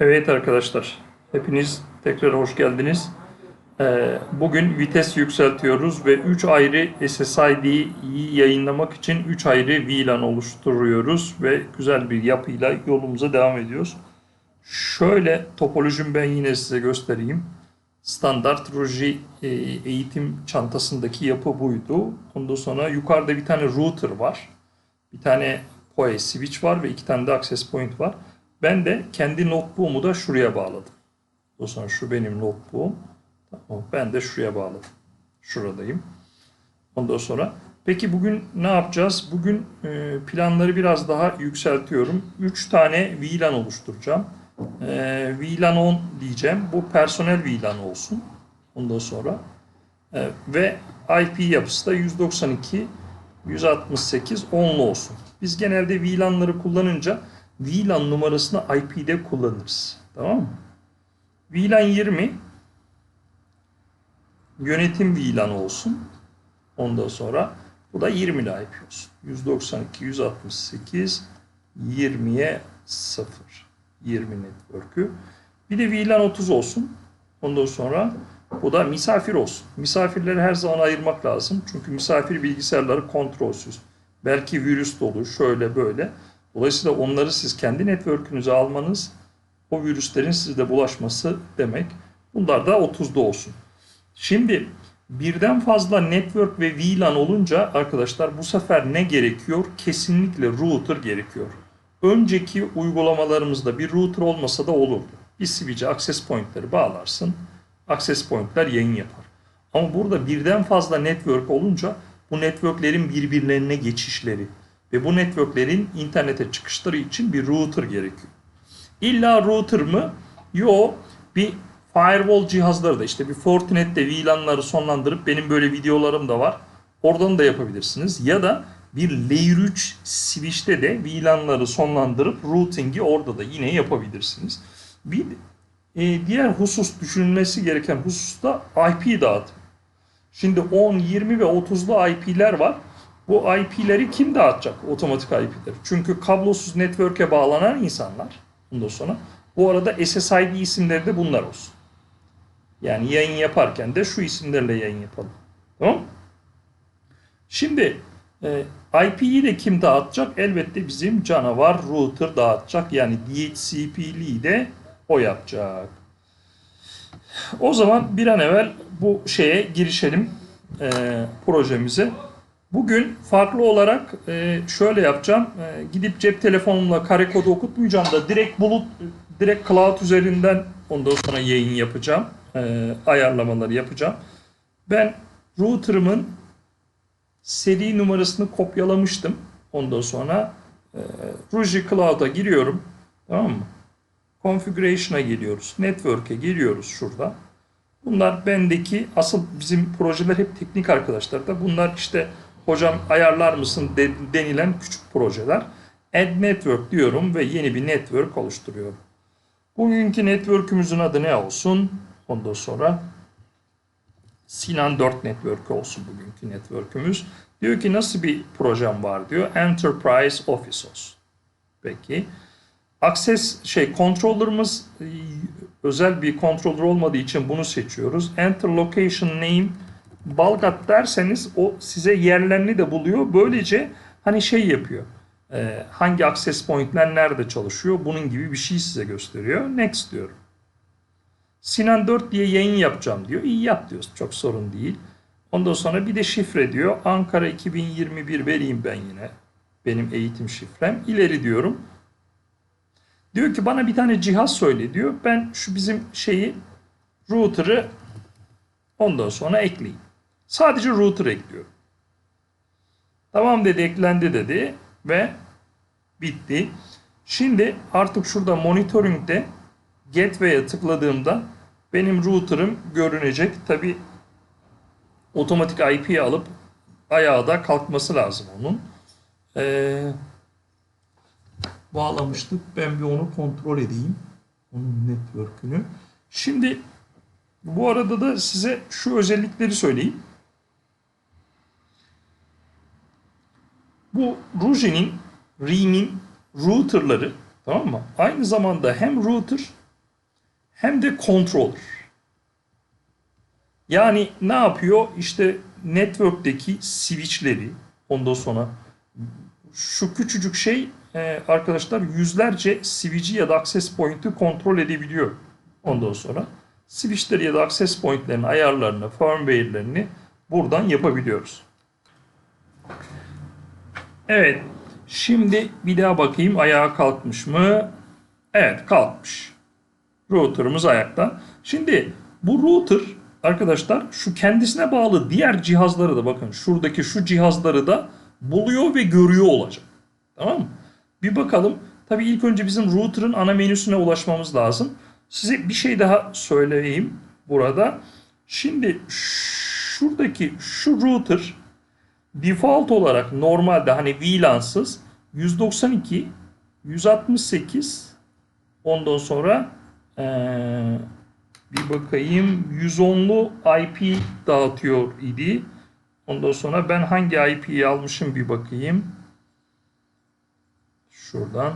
Evet arkadaşlar, hepiniz tekrar hoş geldiniz. Ee, Bugün vites yükseltiyoruz ve 3 ayrı SSID'yi yayınlamak için 3 ayrı VLAN oluşturuyoruz ve güzel bir yapıyla yolumuza devam ediyoruz. Şöyle topolojimi ben yine size göstereyim. Standart Ruji e, eğitim çantasındaki yapı buydu. Ondan sonra yukarıda bir tane router var. Bir tane PoE switch var ve iki tane de access point var. Ben de kendi notebook'umu da şuraya bağladım. O zaman şu benim notebook'um. Tamam, ben de şuraya bağladım. Şuradayım. Ondan sonra peki bugün ne yapacağız? Bugün e, planları biraz daha yükseltiyorum. 3 tane VLAN oluşturacağım. E, VLAN 10 diyeceğim. Bu personel VLAN olsun. Ondan sonra e, ve IP yapısı da 192 168 10'lu olsun. Biz genelde VLAN'ları kullanınca VLAN numarasını IP'de kullanırız. Tamam mı? VLAN 20 yönetim VLAN olsun. Ondan sonra bu da 20 ile IP olsun. 192 168 20'ye 0. 20 network'ü. Bir de VLAN 30 olsun. Ondan sonra bu da misafir olsun. Misafirleri her zaman ayırmak lazım. Çünkü misafir bilgisayarları kontrolsüz. Belki virüs dolu, şöyle böyle. Dolayısıyla onları siz kendi network'ünüze almanız o virüslerin sizde bulaşması demek. Bunlar da 30'da olsun. Şimdi birden fazla network ve VLAN olunca arkadaşlar bu sefer ne gerekiyor? Kesinlikle router gerekiyor. Önceki uygulamalarımızda bir router olmasa da olurdu. Bir switch'e access point'leri bağlarsın. Access point'ler yayın yapar. Ama burada birden fazla network olunca bu networklerin birbirlerine geçişleri ve bu networklerin internete çıkışları için bir router gerekiyor. İlla router mı? Yo. Bir firewall cihazları da işte bir Fortinet'te VLAN'ları sonlandırıp benim böyle videolarım da var. Oradan da yapabilirsiniz. Ya da bir Layer 3 switch'te de VLAN'ları sonlandırıp routing'i orada da yine yapabilirsiniz. Bir e, diğer husus düşünülmesi gereken husus da IP dağıtım. Şimdi 10, 20 ve 30'lu IP'ler var. Bu IP'leri kim dağıtacak? Otomatik IP'leri. Çünkü kablosuz network'e bağlanan insanlar bundan sonra bu arada SSID isimleri de bunlar olsun. Yani yayın yaparken de şu isimlerle yayın yapalım. Tamam? Şimdi e, IP'yi de kim dağıtacak? Elbette bizim canavar router dağıtacak. Yani DHCP'liği de o yapacak. O zaman bir an evvel bu şeye girişelim e, projemize. Bugün farklı olarak e, şöyle yapacağım. E, gidip cep telefonumla kare kodu okutmayacağım da direkt bulut, direkt cloud üzerinden ondan sonra yayın yapacağım. E, ayarlamaları yapacağım. Ben router'ımın seri numarasını kopyalamıştım. Ondan sonra e, Ruji Cloud'a giriyorum. Tamam mı? Configuration'a geliyoruz. Network'e giriyoruz şurada. Bunlar bendeki asıl bizim projeler hep teknik arkadaşlar da. Bunlar işte hocam ayarlar mısın de, denilen küçük projeler. Add Network diyorum ve yeni bir network oluşturuyorum. Bugünkü network'ümüzün adı ne olsun? Ondan sonra Sinan 4 Network olsun bugünkü network'ümüz. Diyor ki nasıl bir projem var diyor. Enterprise Office olsun. Peki. Access şey controller'ımız e, özel bir controller olmadığı için bunu seçiyoruz. Enter location name Balgat derseniz o size yerlerini de buluyor. Böylece hani şey yapıyor. E, hangi access point'ler nerede çalışıyor? Bunun gibi bir şey size gösteriyor. Next diyorum. Sinan 4 diye yayın yapacağım diyor. İyi yap diyoruz. Çok sorun değil. Ondan sonra bir de şifre diyor. Ankara 2021 vereyim ben yine. Benim eğitim şifrem. İleri diyorum. Diyor ki bana bir tane cihaz söyle diyor. Ben şu bizim şeyi router'ı ondan sonra ekleyeyim. Sadece router ekliyorum. Tamam dedi eklendi dedi ve bitti. Şimdi artık şurada monitoring'de Gateway'e tıkladığımda benim router'ım görünecek. Tabi otomatik IP'yi alıp ayağa da kalkması lazım onun. Ee, bağlamıştık. Ben bir onu kontrol edeyim. Onun network'ünü. Şimdi bu arada da size şu özellikleri söyleyeyim. Bu Ruji'nin, RIM'in router'ları tamam mı? Aynı zamanda hem router hem de controller. Yani ne yapıyor? İşte network'teki switch'leri ondan sonra şu küçücük şey e, arkadaşlar yüzlerce switch'i ya da access point'i kontrol edebiliyor. Ondan sonra switch'leri ya da access point'lerin ayarlarını, firmware'lerini buradan yapabiliyoruz. Evet. Şimdi bir daha bakayım ayağa kalkmış mı? Evet kalkmış. Router'ımız ayakta. Şimdi bu router arkadaşlar şu kendisine bağlı diğer cihazları da bakın şuradaki şu cihazları da buluyor ve görüyor olacak. Tamam mı? Bir bakalım. Tabii ilk önce bizim router'ın ana menüsüne ulaşmamız lazım. Size bir şey daha söyleyeyim burada. Şimdi şuradaki şu router default olarak normalde hani VLAN'sız 192 168 ondan sonra ee, bir bakayım 110'lu IP dağıtıyor idi. Ondan sonra ben hangi IP'yi almışım bir bakayım. Şuradan.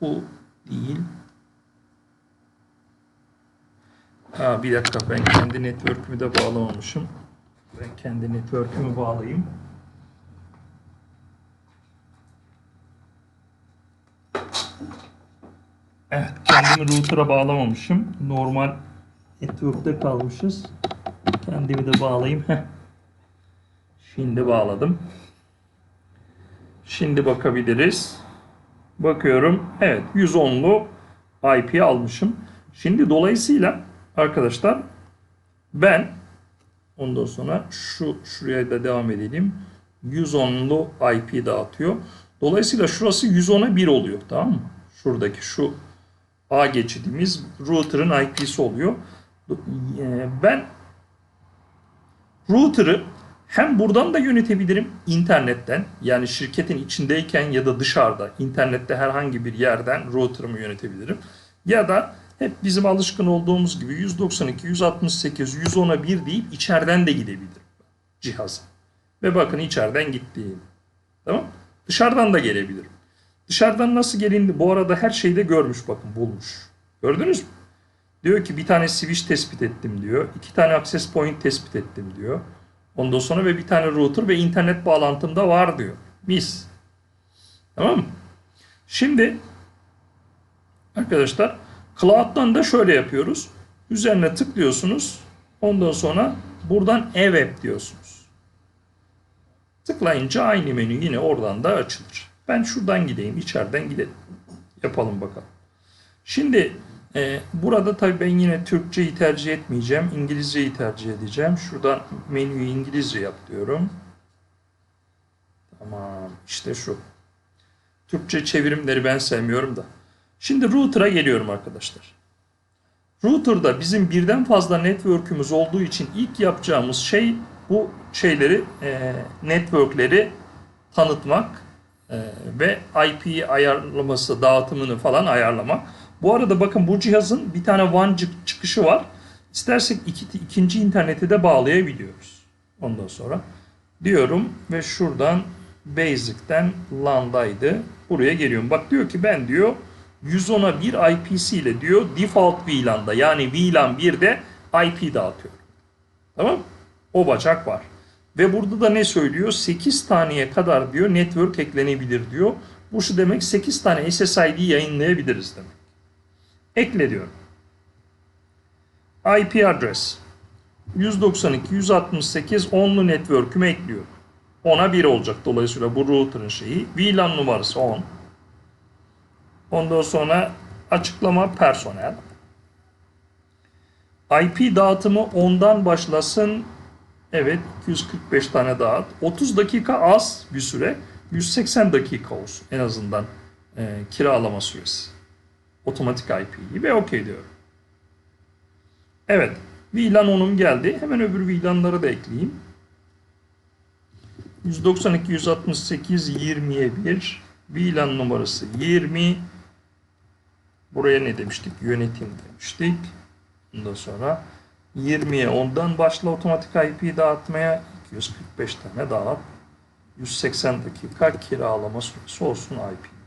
Bu değil. Ha, bir dakika ben kendi network'ümü de bağlamamışım. Ben kendi network'ümü bağlayayım. Evet, kendimi router'a bağlamamışım. Normal network'te kalmışız. Kendimi de bağlayayım. Heh. Şimdi bağladım. Şimdi bakabiliriz. Bakıyorum. Evet, 110'lu IP almışım. Şimdi dolayısıyla arkadaşlar ben ondan sonra şu şuraya da devam edelim. 110'lu IP dağıtıyor. Dolayısıyla şurası 110'a 1 oluyor. Tamam mı? Şuradaki şu A geçidimiz router'ın IP'si oluyor. Ee, Ben router'ı hem buradan da yönetebilirim internetten yani şirketin içindeyken ya da dışarıda internette herhangi bir yerden router'ımı yönetebilirim. Ya da hep bizim alışkın olduğumuz gibi 192, 168, 110'a 1 deyip içeriden de gidebilirim cihaza. Ve bakın içeriden gittiğim. Tamam Dışarıdan da gelebilirim. Dışarıdan nasıl gelindi? Bu arada her şeyi de görmüş bakın bulmuş. Gördünüz mü? Diyor ki bir tane switch tespit ettim diyor. iki tane access point tespit ettim diyor. Ondan sonra ve bir tane router ve internet bağlantım da var diyor. Mis. Tamam mı? Şimdi arkadaşlar cloud'dan da şöyle yapıyoruz. Üzerine tıklıyorsunuz. Ondan sonra buradan e-web diyorsunuz. Tıklayınca aynı menü yine oradan da açılır. Ben şuradan gideyim, içeriden gidelim. Yapalım bakalım. Şimdi e, burada tabii ben yine Türkçeyi tercih etmeyeceğim. İngilizceyi tercih edeceğim. Şuradan menüyü İngilizce yap diyorum. Tamam. işte şu. Türkçe çevirimleri ben sevmiyorum da. Şimdi router'a geliyorum arkadaşlar. Router'da bizim birden fazla network'ümüz olduğu için ilk yapacağımız şey bu şeyleri, e, network'leri tanıtmak e, ve IP ayarlaması, dağıtımını falan ayarlamak. Bu arada bakın bu cihazın bir tane WAN çıkışı var. İstersek iki, ikinci interneti de bağlayabiliyoruz. Ondan sonra diyorum ve şuradan Basic'ten LAN'daydı. Buraya geliyorum. Bak diyor ki ben diyor 110'a 1 IP'si ile diyor default VLAN'da yani VLAN 1'de IP dağıtıyor. Tamam O bacak var. Ve burada da ne söylüyor? 8 taneye kadar diyor network eklenebilir diyor. Bu şu demek 8 tane SSID yayınlayabiliriz demek. Ekle diyorum. IP address 192 168 onlu network'üme ekliyorum. 10'a 1 olacak dolayısıyla bu router'ın şeyi. VLAN numarası 10. Ondan sonra açıklama personel. IP dağıtımı 10'dan başlasın. Evet 245 tane dağıt. 30 dakika az bir süre. 180 dakika olsun en azından e, kiralama süresi. Otomatik IP'yi ve OK diyorum. Evet. VLAN 10'um geldi. Hemen öbür VLAN'ları da ekleyeyim. 192, 168, 20'ye 1. VLAN numarası 20. Buraya ne demiştik? Yönetim demiştik. Ondan sonra 20'ye 10'dan başla otomatik IP dağıtmaya 245 tane daha 180 dakika kiralama süresi olsun IP.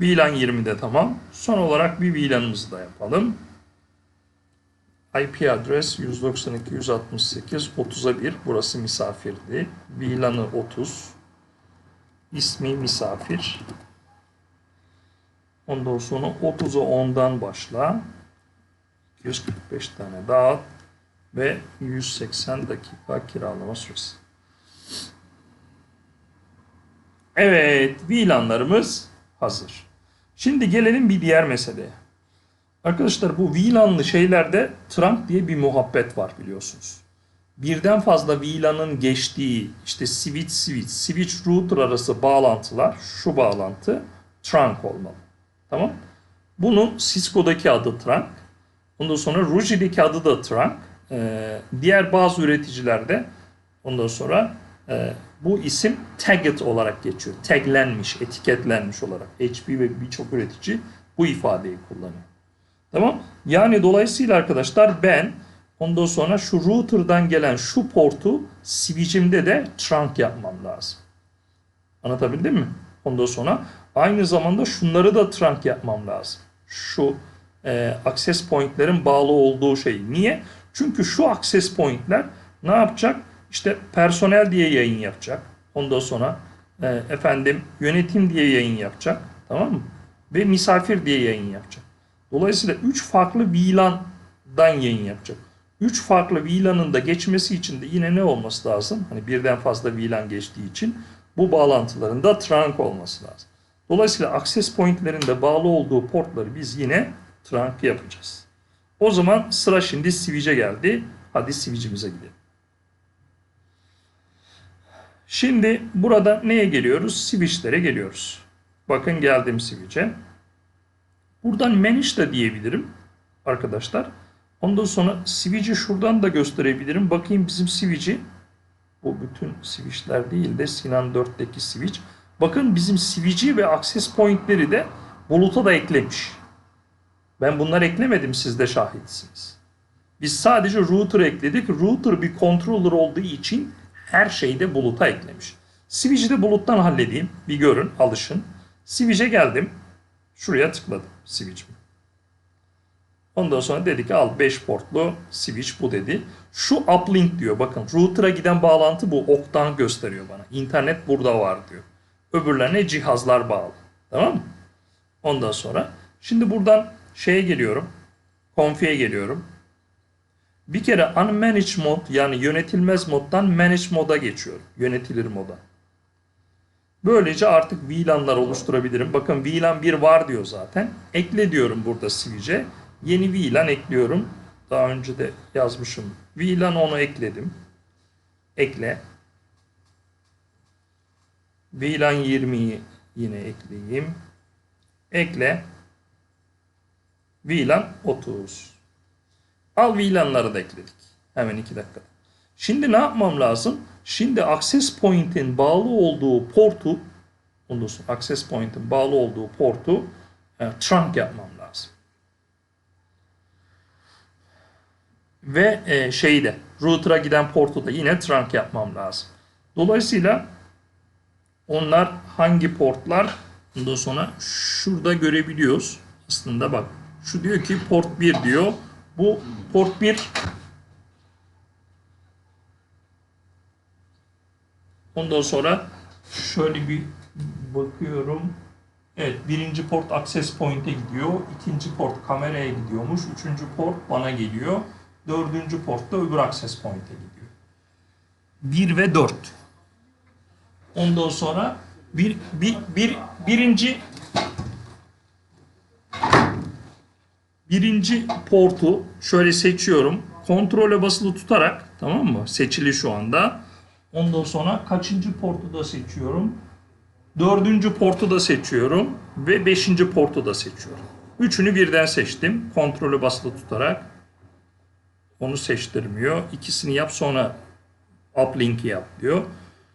VLAN 20'de tamam. Son olarak bir VLAN'ımızı da yapalım. IP adres 192.168.30'a 1. Burası misafirdi. VLAN'ı 30. İsmi misafir. Ondan sonra 30'a 10'dan başla. 245 tane dağıt ve 180 dakika kiralama süresi. Evet, VLAN'larımız hazır. Şimdi gelelim bir diğer meseleye. Arkadaşlar bu VLAN'lı şeylerde trunk diye bir muhabbet var biliyorsunuz. Birden fazla VLAN'ın geçtiği işte switch switch, switch router arası bağlantılar şu bağlantı trunk olmalı. Tamam? Bunun Cisco'daki adı trunk. Ondan sonra Ruji'deki adı da trunk. Ee, diğer bazı üreticilerde ondan sonra e, bu isim tagged olarak geçiyor. Taglenmiş, etiketlenmiş olarak. HP ve birçok üretici bu ifadeyi kullanıyor. Tamam. Yani dolayısıyla arkadaşlar ben ondan sonra şu router'dan gelen şu portu switch'imde de trunk yapmam lazım. Anlatabildim mi? Ondan sonra aynı zamanda şunları da trunk yapmam lazım. Şu e, access point'lerin bağlı olduğu şey. Niye? Çünkü şu access point'ler ne yapacak? İşte personel diye yayın yapacak. Ondan sonra e, efendim yönetim diye yayın yapacak. Tamam mı? Ve misafir diye yayın yapacak. Dolayısıyla 3 farklı VLAN'dan yayın yapacak. 3 farklı VLAN'ın da geçmesi için de yine ne olması lazım? Hani birden fazla VLAN geçtiği için bu bağlantıların da trunk olması lazım. Dolayısıyla access point'lerin de bağlı olduğu portları biz yine trunk yapacağız. O zaman sıra şimdi switch'e geldi. Hadi switch'imize gidelim. Şimdi burada neye geliyoruz? Switch'lere geliyoruz. Bakın geldim switch'e. Buradan manage de diyebilirim arkadaşlar. Ondan sonra switch'i şuradan da gösterebilirim. Bakayım bizim switch'i bu bütün switch'ler değil de Sinan 4'teki switch. Bakın bizim switch'i ve access point'leri de buluta da eklemiş. Ben bunları eklemedim siz de şahitsiniz. Biz sadece router ekledik. Router bir controller olduğu için her şeyi de buluta eklemiş. Switch'i de buluttan halledeyim. Bir görün, alışın. Switch'e geldim. Şuraya tıkladım switch'imi. Ondan sonra dedi ki al 5 portlu switch bu dedi. Şu uplink diyor bakın router'a giden bağlantı bu oktan gösteriyor bana. İnternet burada var diyor. Öbürlerine cihazlar bağlı. Tamam mı? Ondan sonra şimdi buradan şeye geliyorum. Config'e geliyorum. Bir kere unmanaged mod yani yönetilmez moddan managed moda geçiyorum. Yönetilir moda. Böylece artık VLAN'lar oluşturabilirim. Bakın VLAN 1 var diyor zaten. Ekle diyorum burada switch'e. Yeni VLAN ekliyorum. Daha önce de yazmışım. VLAN onu ekledim. Ekle. VLAN 20'yi yine ekleyeyim. Ekle. VLAN 30. Al VLAN'ları da ekledik. Hemen 2 dakikada. Şimdi ne yapmam lazım? Şimdi access point'in bağlı olduğu portu ondan access point'in bağlı olduğu portu e, trunk yapmam lazım. Ve e, şeyi de router'a giden portu da yine trunk yapmam lazım. Dolayısıyla onlar hangi portlar? Ondan sonra şurada görebiliyoruz. Aslında bak şu diyor ki port 1 diyor. Bu port 1 Ondan sonra şöyle bir bakıyorum. Evet birinci port access point'e gidiyor. ikinci port kameraya gidiyormuş. Üçüncü port bana geliyor. Dördüncü port da öbür access point'e gidiyor. 1 ve 4. Ondan sonra bir, bir, bir, birinci birinci portu şöyle seçiyorum. Kontrole basılı tutarak tamam mı? Seçili şu anda. Ondan sonra kaçıncı portu da seçiyorum. Dördüncü portu da seçiyorum. Ve beşinci portu da seçiyorum. Üçünü birden seçtim. Kontrolü basılı tutarak. Onu seçtirmiyor. İkisini yap sonra uplink'i yap diyor.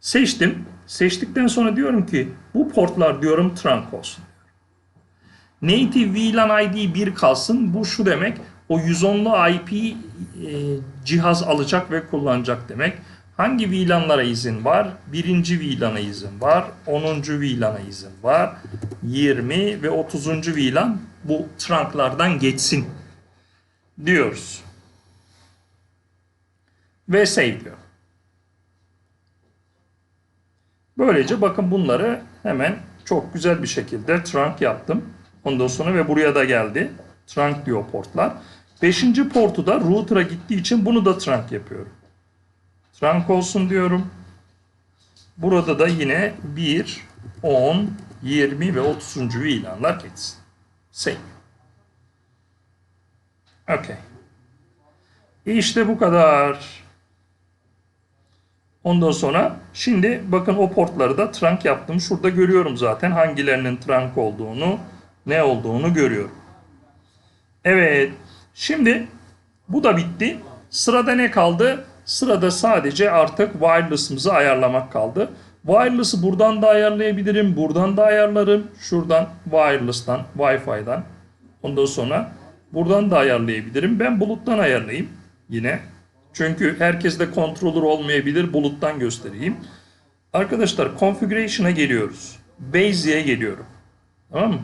Seçtim. Seçtikten sonra diyorum ki bu portlar diyorum trunk olsun. Native VLAN ID 1 kalsın. Bu şu demek. o 110'lu IP e, cihaz alacak ve kullanacak demek. Hangi VLAN'lara izin var? Birinci VLAN'a izin var. 10. VLAN'a izin var. 20 ve 30. VLAN bu trunklardan geçsin diyoruz. Ve save diyor. Böylece bakın bunları hemen çok güzel bir şekilde trunk yaptım. Ondan sonra ve buraya da geldi. Trunk diyor portlar. Beşinci portu da router'a gittiği için bunu da trunk yapıyorum. Trunk olsun diyorum. Burada da yine 1, 10, 20 ve 30. ilanlar geçsin. Save. Okay. İşte bu kadar. Ondan sonra şimdi bakın o portları da trunk yaptım. Şurada görüyorum zaten hangilerinin trunk olduğunu, ne olduğunu görüyorum. Evet. Şimdi bu da bitti. Sırada ne kaldı? Sırada sadece artık wireless'ımızı ayarlamak kaldı. Wireless'ı buradan da ayarlayabilirim. Buradan da ayarlarım. Şuradan wireless'tan, Wi-Fi'den. Ondan sonra buradan da ayarlayabilirim. Ben buluttan ayarlayayım yine. Çünkü herkeste controller olmayabilir. Buluttan göstereyim. Arkadaşlar configuration'a geliyoruz. Basic'e geliyorum. Tamam mı?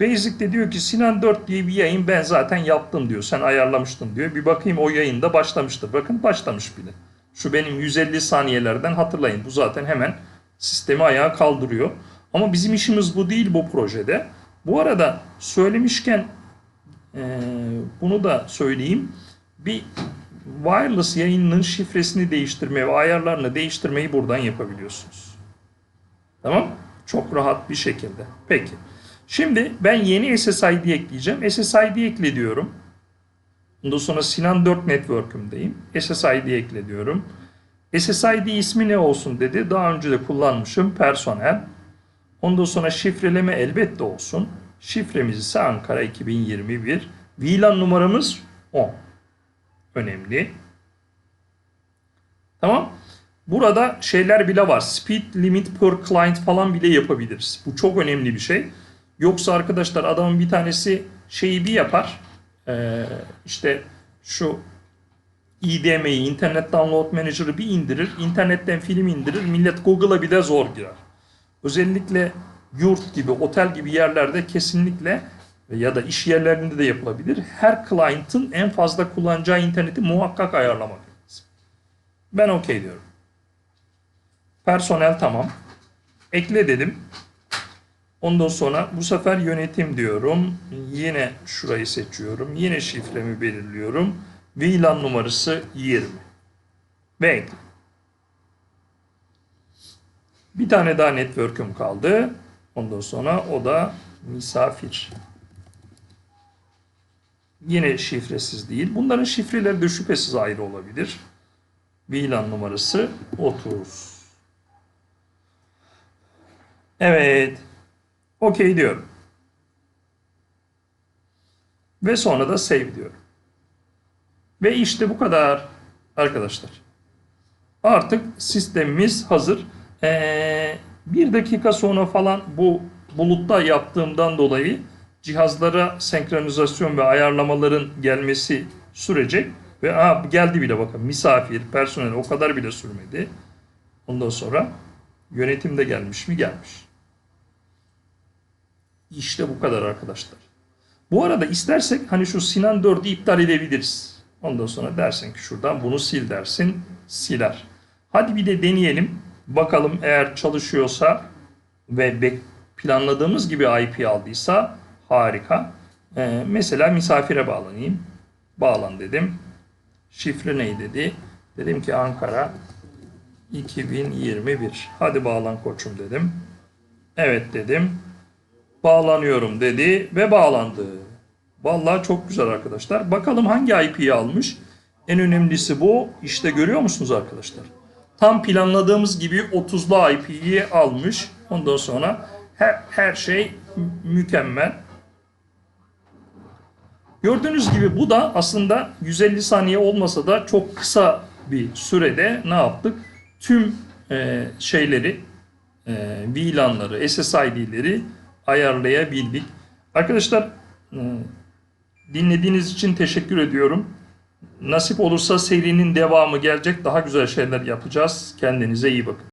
Basic'te diyor ki Sinan 4 diye bir yayın ben zaten yaptım diyor. Sen ayarlamıştın diyor. Bir bakayım o yayında başlamıştır. Bakın başlamış bile. Şu benim 150 saniyelerden hatırlayın. Bu zaten hemen sistemi ayağa kaldırıyor. Ama bizim işimiz bu değil bu projede. Bu arada söylemişken e, bunu da söyleyeyim. Bir wireless yayının şifresini değiştirme ve ayarlarını değiştirmeyi buradan yapabiliyorsunuz. Tamam? Çok rahat bir şekilde. Peki. Şimdi ben yeni SSID ekleyeceğim. SSID ekle diyorum. Ondan sonra Sinan 4 Network'ümdeyim. SSID ekle diyorum. SSID ismi ne olsun dedi. Daha önce de kullanmışım. Personel. Ondan sonra şifreleme elbette olsun. Şifremiz ise Ankara 2021. VLAN numaramız 10. Önemli. Tamam. Burada şeyler bile var. Speed limit per client falan bile yapabiliriz. Bu çok önemli bir şey. Yoksa arkadaşlar adamın bir tanesi şeyi bir yapar. Ee, işte şu IDM'yi, Internet Download Manager'ı bir indirir. internetten film indirir. Millet Google'a bir de zor girer. Özellikle yurt gibi, otel gibi yerlerde kesinlikle ya da iş yerlerinde de yapılabilir. Her client'ın en fazla kullanacağı interneti muhakkak ayarlamak lazım. Ben okey diyorum. Personel tamam. Ekle dedim. Ondan sonra bu sefer yönetim diyorum. Yine şurayı seçiyorum. Yine şifremi belirliyorum. VLAN numarası 20. Ve. Bir tane daha network'üm kaldı. Ondan sonra o da misafir. Yine şifresiz değil. Bunların şifreleri de şüphesiz ayrı olabilir. VLAN numarası 30. Evet. Okey diyorum. Ve sonra da save diyorum. Ve işte bu kadar arkadaşlar. Artık sistemimiz hazır. Ee, bir dakika sonra falan bu bulutta yaptığımdan dolayı cihazlara senkronizasyon ve ayarlamaların gelmesi sürecek. Ve aa, geldi bile bakın misafir, personel o kadar bile sürmedi. Ondan sonra yönetim de gelmiş mi? Gelmiş. İşte bu kadar arkadaşlar. Bu arada istersek hani şu Sinan 4'ü iptal edebiliriz. Ondan sonra dersin ki şuradan bunu sil dersin. Siler. Hadi bir de deneyelim. Bakalım eğer çalışıyorsa ve planladığımız gibi IP aldıysa harika. Ee, mesela misafire bağlanayım. Bağlan dedim. Şifre ne dedi? Dedim ki Ankara 2021. Hadi bağlan koçum dedim. Evet dedim bağlanıyorum dedi ve bağlandı. Vallahi çok güzel arkadaşlar. Bakalım hangi IP'yi almış? En önemlisi bu. İşte görüyor musunuz arkadaşlar? Tam planladığımız gibi 30'lu IP'yi almış. Ondan sonra her, her şey mükemmel. Gördüğünüz gibi bu da aslında 150 saniye olmasa da çok kısa bir sürede ne yaptık? Tüm e, şeyleri, e, VLAN'ları, SSID'leri ayarlayabildik. Arkadaşlar e, Dinlediğiniz için teşekkür ediyorum. Nasip olursa serinin devamı gelecek. Daha güzel şeyler yapacağız. Kendinize iyi bakın.